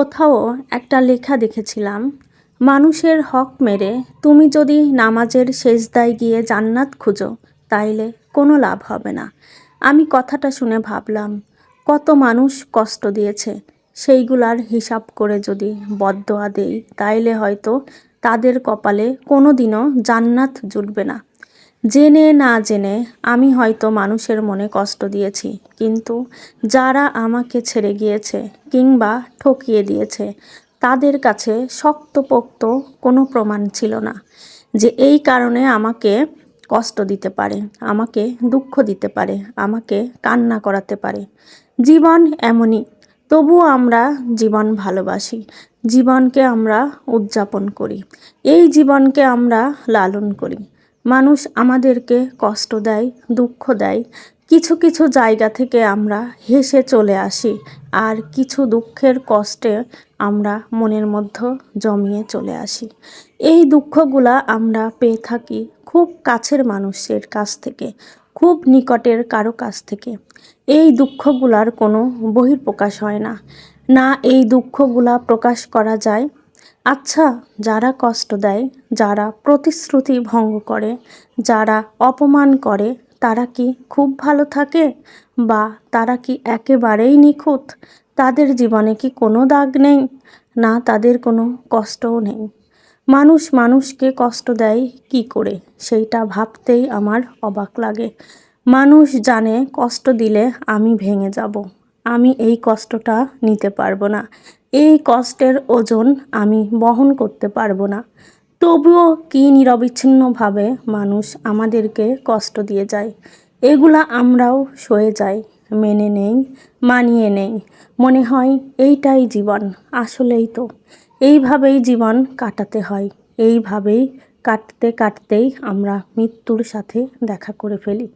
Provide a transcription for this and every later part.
কোথাও একটা লেখা দেখেছিলাম, মানুষের হক মেরে তুমি যদি নামাজের শেষদায় গিয়ে জান্নাত খুঁজো, তাইলে কোনো লাভ হবে না। আমি কথাটা শুনে ভাবলাম, কত মানুষ কষ্ট দিয়েছে, সেইগুলার হিসাব করে যদি বদদোয়া দেই, তাইলে হয়তো তাদের কপালে কোনো দিনও জান্নাত জুটবে না। জেনে না জেনে আমি হয়তো মানুষের মনে কষ্ট দিয়েছি, কিন্তু যারা আমাকে ছেড়ে গিয়েছে কিংবা ঠকিয়ে দিয়েছে, তাদের কাছে শক্তপোক্ত কোনো প্রমাণ ছিল না যে এই কারণে আমাকে কষ্ট দিতে পারে, আমাকে দুঃখ দিতে পারে, আমাকে কান্না করাতে পারে। জীবন এমনই তবুও আমরা জীবন ভালোবাসি, জীবনকে আমরা উদযাপন করি, এই জীবনকে আমরা লালন করি। মানুষ আমাদেরকে কষ্ট দেয়, দুঃখ দেয়। কিছু কিছু জায়গা থেকে আমরা হেসে চলে আসি আর কিছু দুঃখের কষ্টে আমরা মনের মধ্যে জমিয়ে চলে আসি। এই দুঃখগুলা আমরা পেয়ে থাকি খুব কাছের মানুষের কাছ থেকে, খুব নিকটের কারও কাছ থেকে। এই দুঃখগুলার কোনো বহিঃপ্রকাশ হয় না। না এই দুঃখগুলা প্রকাশ করা যায় আচ্ছা যারা কষ্ট দেয়, যারা প্রতিশ্রুতি ভঙ্গ করে, যারা অপমান করে, তারা কি খুব ভালো থাকে? বা তারা কি একেবারেই নিখুঁত? তাদের জীবনে কি কোনো দাগ নেই? না, তাদের কোনো কষ্টও নেই। মানুষ মানুষকে কষ্ট দেয় কি করে? সেইটা ভাবতেই আমার অবাক লাগে। মানুষ জানে কষ্ট দিলে আমি ভেঙে যাব। আমি এই কষ্টটা নিতে পারব না। এই কষ্টের ওজন আমি বহন করতে পারব না। তবুও কি নিরবিচ্ছিন্নভাবে মানুষ আমাদেরকে কষ্ট দিয়ে যায়? এগুলা আমরাও সয়ে যাই, মেনে নেই, মানিয়ে নেই। মনে হয় এইটাই জীবন, আসলেই তো। এইভাবেই জীবন কাটাতে হয়। এইভাবেই কাটতে কাটতেই আমরা মৃত্যুর সাথে দেখা করে ফেলি।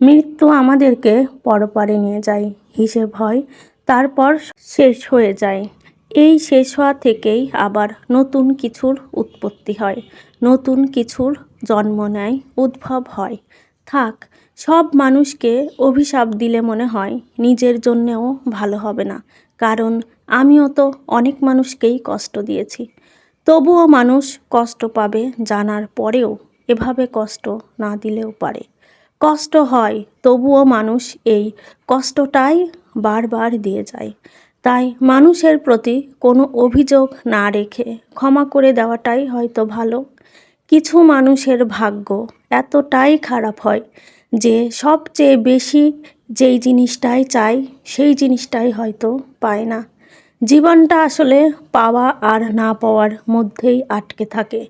মৃত্যু আমাদেরকে পরপারে নিয়ে যায়, হিসেব হয়, তারপর শেষ হয়ে যায়। এই শেষ হওয়া থেকেই আবার নতুন কিছুর উৎপত্তি হয়, নতুন কিছুর জন্ম নেয়, উদ্ভব হয়। থাক, সব মানুষকে অভিশাপ দিলে মনে হয় নিজের জন্যেও ভালো হবে না, কারণ আমিও তো অনেক মানুষকেই কষ্ট দিয়েছি। তবুও মানুষ কষ্ট পাবে জানার পরেও এভাবে কষ্ট না দিলেও পারে। কষ্ট হয়, তবুও মানুষ এই কষ্টটাই বারবার দিয়ে যায়। তাই মানুষের প্রতি কোনো অভিযোগ না রেখে ক্ষমা করে দেওয়াটাই হয়তো ভালো। কিছু মানুষের ভাগ্য এতটাই খারাপ হয় যে সবচেয়ে বেশি যেই জিনিসটাই চাই সেই জিনিসটাই হয়তো পায় না। জীবনটা আসলে পাওয়া আর না পাওয়ার মধ্যেই আটকে থাকে।